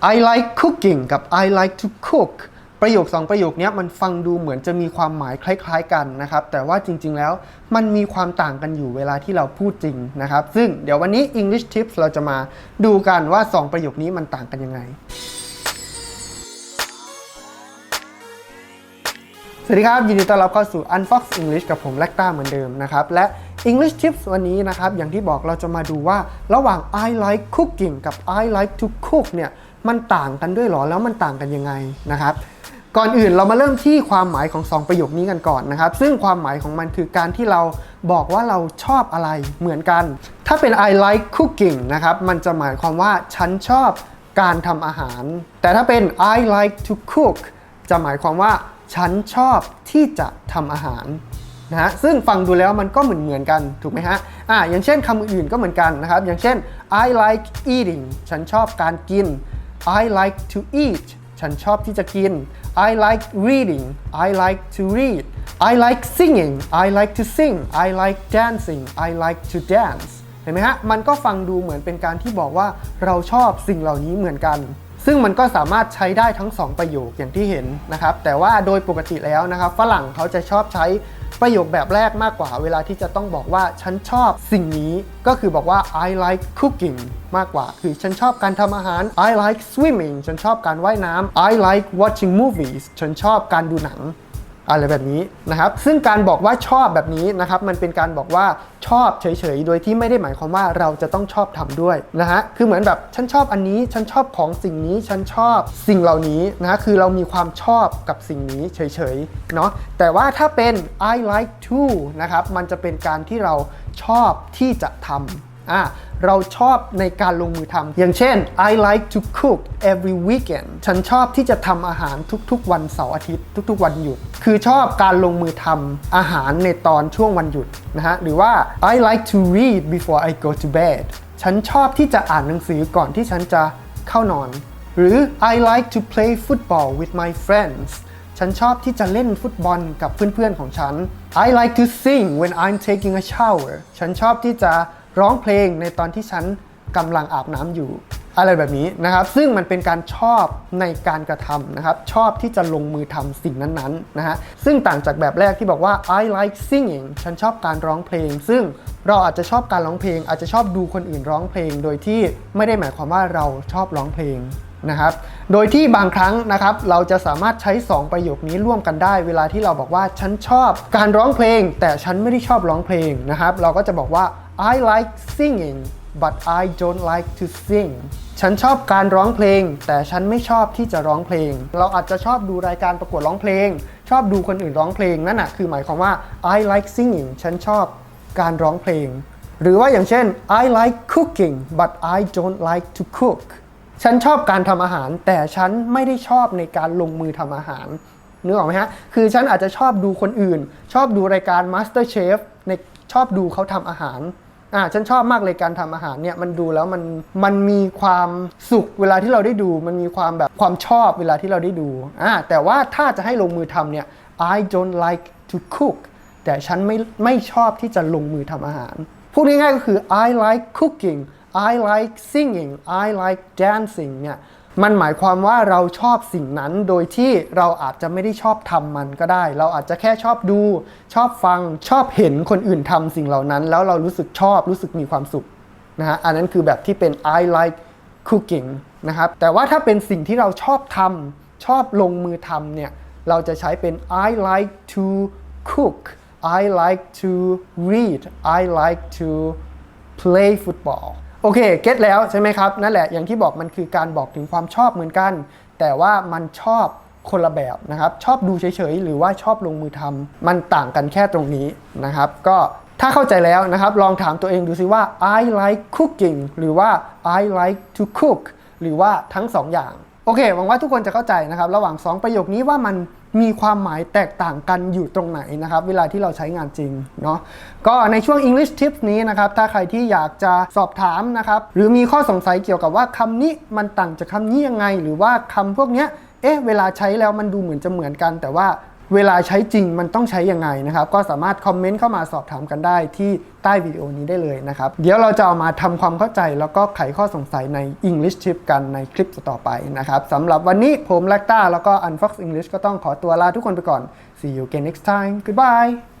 I like cooking กับ I like to cook ประโยค 2 ประโยคนี้มันฟังดูเหมือนจะมีความหมายคล้ายๆกันนะครับ แต่ว่าจริงๆแล้วมันมีความต่างกันอยู่เวลาที่เราพูดจริงนะครับ ซึ่งเดี๋ยววันนี้ English Tips เราจะมาดูกันว่า 2 ประโยคนี้มันต่างกันยังไง สวัสดีครับยินดีต้อนรับเข้าสู่ Unfox English กับผมแลกต้าเหมือนเดิมนะครับ และ English Tips วันนี้นะครับ อย่างที่บอกเราจะมาดูว่าระหว่าง I like cooking กับ I like to cook เนี่ย มันต่างกันด้วยหรอแล้วมันต่างกันยังไงนะครับ ก่อนอื่นเรามาเริ่มที่ความหมายของ 2 ประโยคนี้กันก่อนนะครับ ซึ่งความหมายของมันคือการที่เราบอกว่าเราชอบอะไรเหมือนกัน ถ้าเป็น I like cooking นะครับ มันจะหมายความว่าฉันชอบการทำอาหาร แต่ถ้าเป็น I like to cook จะหมายความว่าฉันชอบที่จะทำอาหารนะฮะซึ่งฟังดูแล้วมันก็เหมือนเหมือนกันถูกไหมฮะอ่าอย่างเช่นคำอื่นก็เหมือนกันนะครับ อย่างเช่น I like eating ฉันชอบการกิน I like to eat ฉันชอบที่จะกิน I like reading I like to read I like singing I like to sing I like dancing I like to dance เห็นไหมฮะ มันก็ฟังดูเหมือนเป็นการที่บอกว่าเราชอบสิ่งเหล่านี้เหมือนกัน ซึ่งมันก็สามารถใช้ได้ทั้ง 2 ประโยคอย่างที่เห็นนะครับ แต่ว่าโดยปกติแล้วนะครับ ฝรั่งเขาจะชอบใช้ประโยคแบบแรกมากกว่า เวลาที่จะต้องบอกว่าฉันชอบสิ่งนี้ก็คือบอกว่า I like cooking มากกว่า คือฉันชอบการทำอาหาร I like swimming ฉันชอบการว่ายน้ำ I like watching movies ฉันชอบการดูหนัง อะไรแบบนี้นะครับ ซึ่งการบอกว่าชอบแบบนี้นะครับมันเป็นการบอกว่าชอบเฉยๆ โดยที่ไม่ได้หมายความว่าเราจะต้องชอบทำด้วยนะฮะคือเหมือนแบบฉันชอบอันนี้ฉันชอบของสิ่งนี้ฉันชอบสิ่งเหล่านี้นะคือเรามีความชอบกับสิ่งนี้เฉยๆเนาะแต่ว่าถ้าเป็น I like to นะครับมันจะเป็นการที่เราชอบที่จะทำ อะเราชอบในการลงมือทำอย่างเช่น I like to cook every weekend ฉันชอบที่จะทำอาหารทุกๆ วันเสาร์อาทิตย์ทุกๆ วันหยุด คือชอบการลงมือทำอาหารในตอนช่วงวันหยุดนะฮะหรือว่า I like to read before I go to bed ฉันชอบที่จะอ่านหนังสือก่อนที่ฉันจะเข้านอน หรือ I like to play football with my friends ฉันชอบที่จะเล่นฟุตบอลกับเพื่อนๆของฉัน I like to sing when I'm taking a shower ฉันชอบที่จะ ร้องเพลงในตอนที่ฉันกำลังอาบน้ำอยู่อะไรแบบนี้นะครับ ซึ่งมันเป็นการชอบในการกระทำนะครับ ชอบที่จะลงมือทำสิ่งนั้นๆนะฮะ ซึ่งต่างจากแบบแรกที่บอกว่า I like singing ฉันชอบการร้องเพลง ซึ่งเราอาจจะชอบการร้องเพลง อาจจะชอบดูคนอื่นร้องเพลง โดยที่ไม่ได้หมายความว่าเราชอบร้องเพลงนะครับ โดยที่บางครั้งนะครับ เราจะสามารถใช้ 2 ประโยคนี้ร่วมกันได้ เวลาที่เราบอกว่าฉันชอบการร้องเพลง แต่ฉันไม่ได้ชอบร้องเพลงนะครับ เราก็จะบอกว่า I like singing but I don't like to sing ฉันชอบการร้องเพลง แต่ฉันไม่ชอบที่จะร้องเพลง เราอาจจะชอบดูรายการประกวดร้องเพลง ชอบดูคนอื่นร้องเพลงนั่นนะคือหมายความว่า I like singing ฉันชอบการร้องเพลง หรือว่าอย่างเช่น I like cooking but I don't like to cook ฉันชอบการทำอาหาร แต่ฉันไม่ได้ชอบในการลงมือทำอาหารนึกออกไหมฮะ คือฉันอาจจะชอบดูคนอื่น ชอบดูรายการ Master Chef ในชอบดูเขาทำอาหาร อ่าฉันชอบมากเลยการทำอาหารเนี่ยมันดูแล้วมันมันมีความสุขเวลาที่เราได้ดู มันมีความแบบความชอบเวลาที่เราได้ดูอ่าแต่ว่าถ้าจะให้ลงมือทำเนี่ย I don't like to cook แต่ฉันไม่ไม่ชอบที่จะลงมือทำอาหาร พูดง่ายๆก็คือ I like cooking I like singing I like dancing เนี่ย มันหมายความว่าเราชอบสิ่งนั้นโดยที่เราอาจจะไม่ได้ชอบทำมันก็ได้ เราอาจจะแค่ชอบดู ชอบฟังชอบเห็นคนอื่นทำสิ่งเหล่านั้น แล้วเรารู้สึกชอบรู้สึกมีความสุขนะฮะอันนั้นคือแบบที่เป็น I like cooking นะครับแต่ว่าถ้าเป็นสิ่งที่เราชอบทำชอบลงมือทำเนี่ยเราจะใช้เป็น I like to cook I like to read I like to play football โอเคเก็ตแล้วใช่ไหมครับ นั่นแหละอย่างที่บอกมันคือการบอกถึงความชอบเหมือนกัน แต่ว่ามันชอบคนละแบบนะครับ ชอบดูเฉยๆ หรือว่าชอบลงมือทำมันต่างกันแค่ตรงนี้นะครับ ก็ถ้าเข้าใจแล้วนะครับ ลองถามตัวเองดูซิว่า I like cooking หรือว่า I like to cook หรือว่าทั้งสองอย่าง โอเค หวังว่าทุกคนจะเข้าใจนะครับ ระหว่าง 2 ประโยคนี้ว่ามัน มีความหมายแตกต่างกันอยู่ตรงไหนนะครับ เวลาที่เราใช้งานจริงเนาะก็ในช่วง English Tips นี้นะครับ ถ้าใครที่อยากจะสอบถามนะครับ หรือมีข้อสงสัยเกี่ยวกับว่าคำนี้มันต่างจากคำนี้ยังไง หรือว่าคำพวกเนี้ยเอ๊ะเวลาใช้แล้วมันดูเหมือนจะเหมือนกัน แต่ว่า เวลาใช้จริงมันต้องใช้ยังไงนะครับ ก็สามารถคอมเมนต์เข้ามาสอบถามกันได้ที่ใต้วิดีโอนี้ได้เลยนะครับ เดี๋ยวเราจะเอามาทำความเข้าใจแล้วก็ไขข้อสงสัยใน English Tip กันในคลิปต่อไปนะครับสำหรับวันนี้ผมแลกต้าแล้วก็ Unfox English ก็ต้องขอตัวลาทุกคนไปก่อน See you again next time goodbye